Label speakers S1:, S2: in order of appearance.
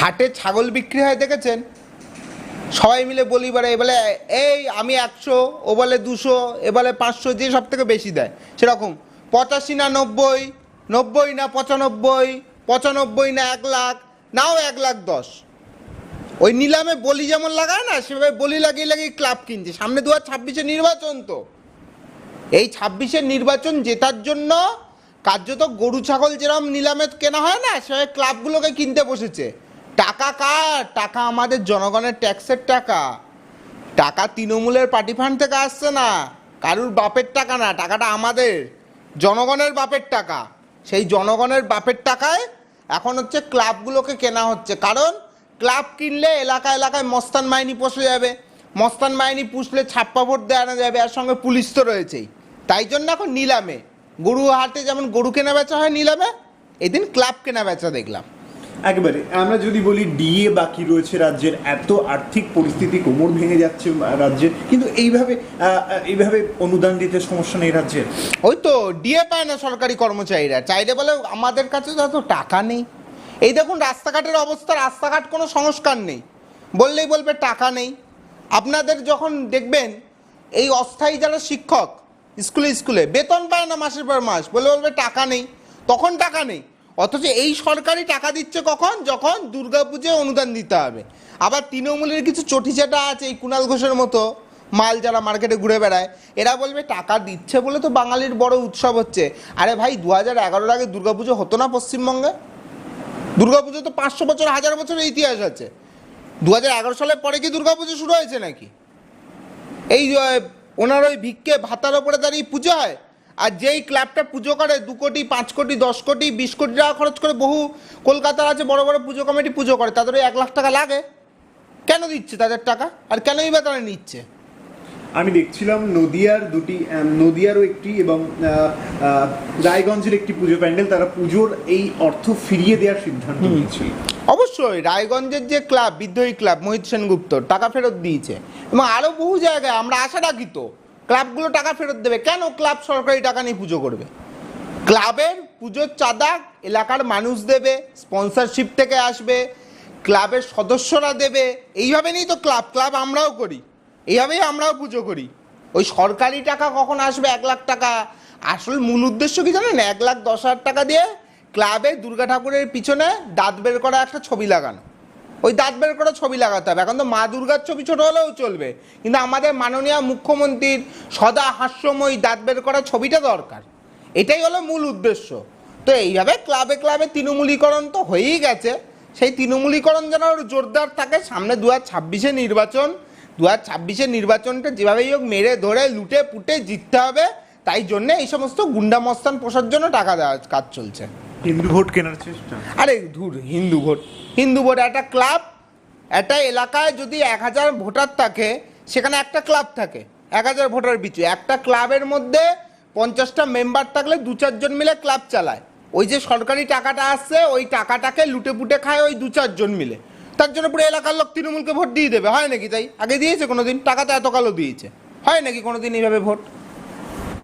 S1: হাটে ছাগল বিক্রি হয়, দেখেছেন? সবাই মিলে বলি বারে এবারে এই, আমি একশো, ও বলে দুশো, এ বলে পাঁচশো, যে সব থেকে বেশি দেয়। সেরকম। পঁচাশি না নব্বই নব্বই না পঁচানব্বই পঁচানব্বই না এক লাখ, নাও এক লাখ দশ। ওই নিলামে বলি যেমন লাগায় না, সেভাবে বলি লাগিয়ে লাগিয়ে ক্লাব কিনছে। সামনে দু হাজার ছাব্বিশে নির্বাচন তো। এই ছাব্বিশের নির্বাচন জেতার জন্য কার্যত গরু, ছাগল যেরকম নিলামে কেনা হয় না, সেভাবে ক্লাবগুলোকে কিনতে বসেছে। টাকা কার? টাকা আমাদের জনগণের ট্যাক্সের টাকা। টাকা তৃণমূলের পার্টি ফান্ড থেকে আসছে না। কারুর বাপের টাকা না, টাকাটা আমাদের। জনগণের বাপের টাকা। সেই জনগণের বাপের টাকায় এখন হচ্ছে ক্লাবগুলোকে কেনা হচ্ছে। কারণ ক্লাব কিনলে এলাকা এলাকায় মস্তান মাইনি পোষে যাবে। মস্তান মাইনি পুষলে ছাপ্পা ভোট দেওয়ানো যাবে। আর সঙ্গে পুলিশ তো রয়েছেই। তাই জন্য এখন নিলামে। গরু হাটে যেমন গরু কেনা বেচা হয় নিলামে, এদিন ক্লাব কেনা বেচা দেখলাম।
S2: একেবারে। আমরা যদি বলি ডিএ বাকি রয়েছে রাজ্যের, এত আর্থিক পরিস্থিতি কোমর ভেঙে যাচ্ছে রাজ্যের কিন্তু এইভাবে এইভাবে অনুদান দিতে সমস্যা নেই রাজ্যের
S1: ওই তো, ডিএ পায় না সরকারি কর্মচারীরা। চাইলে বলে, আমাদের কাছে তো এত টাকা নেই। এই দেখুন, রাস্তাঘাটের অবস্থা, রাস্তাঘাট কোনো সংস্কার নেই। বললেই বলবে, টাকা নেই। আপনাদের যখন দেখবেন, এই অস্থায়ী যারা শিক্ষক, স্কুলে স্কুলে, বেতন পায় না মাসের পর মাস বলে বলবে, টাকা নেই। তখন টাকা নেই। অথচ এই সরকারি টাকা দিচ্ছে কখন? যখন দুর্গাপুজোয় অনুদান দিতে হবে। আবার তৃণমূলের কিছু চটিচাটা আছে, এই কুণাল ঘোষের মতো মাল যারা মার্কেটে ঘুরে বেড়ায়, এরা বলবে টাকা দিচ্ছে বলে তো বাঙালির বড় উৎসব হচ্ছে। আরে ভাই দু হাজার এগারোর আগে দুর্গাপুজো হতো না পশ্চিমবঙ্গে? দুর্গাপুজো তো পাঁচশো বছর, হাজার বছরের ইতিহাস আছে। দু হাজার এগারো সালের পরে কি দুর্গাপুজো শুরু হয়েছে নাকি? এই ওনার ওই ভিক্ষে ভাতার ওপরে দাঁড়িয়ে পুজো হয়? আর যেই ক্লাবটা পুজো করে দু কোটি পাঁচ কোটি দশ কোটি বিশ কোটি টাকা খরচ করে বহু কলকাতার আছে বড় বড় পুজো কমিটি পুজো করে তাদের ওই এক লাখ টাকা লাগে। কেন দিচ্ছে তাদের টাকা? আর কেনই বা তারা নিচ্ছে?
S2: আমি দেখছিলাম নদিয়ার দুটি নদিয়ারও একটি এবং রায়গঞ্জের একটি পুজো প্যান্ডেল তারা পুজোর এই অর্থ ফিরিয়ে দেওয়ার সিদ্ধান্ত নিয়েছিল
S1: অবশ্যই রায়গঞ্জের যে ক্লাব বিদ্রোহী ক্লাব মোহিত সেনগুপ্ত টাকা ফেরত দিয়েছে। এবং আরও বহু জায়গায় আমরা আশা রাখি তো ক্লাবগুলো টাকা ফেরত দেবে। কেন ক্লাব সরকারি টাকা নিয়ে পুজো করবে? ক্লাবের পুজোর চাঁদা এলাকার মানুষ দেবে স্পন্সরশিপ থেকে আসবে, ক্লাবের সদস্যরা দেবে। এইভাবে নিয়েই তো ক্লাব ক্লাব আমরাও করি। এইভাবেই আমরাও পুজো করি। ওই সরকারি টাকা কখন আসবে? এক লাখ টাকা। আসল মূল উদ্দেশ্য কি জানেন? এক লাখ দশ হাজার টাকা দিয়ে ক্লাবে দুর্গা ঠাকুরের পিছনে দাঁত বের করা একটা ছবি লাগানো। ওই দাঁত বের করা ছবি লাগাতে হবে। এখন তো মা দুর্গার ছবি ছোট হলেও চলবে। কিন্তু আমাদের মাননীয় মুখ্যমন্ত্রীর সদা হাস্যময় দাঁত বের করা ছবিটা দরকার। এটাই হলো মূল উদ্দেশ্য। তো এইভাবে ক্লাবে ক্লাবে তৃণমূলীকরণ তো হয়েই গেছে। সেই তৃণমূলীকরণ যেন জোরদার থাকে, সামনে দু হাজার নির্বাচন। দু হাজার নির্বাচনটা যেভাবেই হোক মেরে ধরে লুটে পুটে জিততে হবে। তাই জন্যে এই সমস্ত গুন্ডা মস্তান পোষার জন্য টাকা দেওয়ার কাজ চলছে।
S2: হিন্দু ভোট কেনার চেষ্টা।
S1: আরে ধুর, হিন্দু ভোট। হিন্দু ভোট, একটা ক্লাব, একটা এলাকায় যদি এক হাজার ভোটার থাকে, সেখানে একটা ক্লাব থাকে, এক হাজার ভোটার পিছু। একটা ক্লাবের মধ্যে পঞ্চাশটা মেম্বার থাকলে দু চারজন মিলে ক্লাব চালায়। ওই যে সরকারি টাকাটা আসছে, ওই টাকাটাকে লুটে পুটে খায় ওই দু চারজন মিলে। তার জন্য পুরো এলাকার লোক তৃণমূলকে ভোট দিয়ে দেবে। হয় নাকি তাই? আগে দিয়েছে কোনোদিন? টাকা তো এত কালো দিয়েছে। হয় নাকি কোনোদিন এইভাবে ভোট?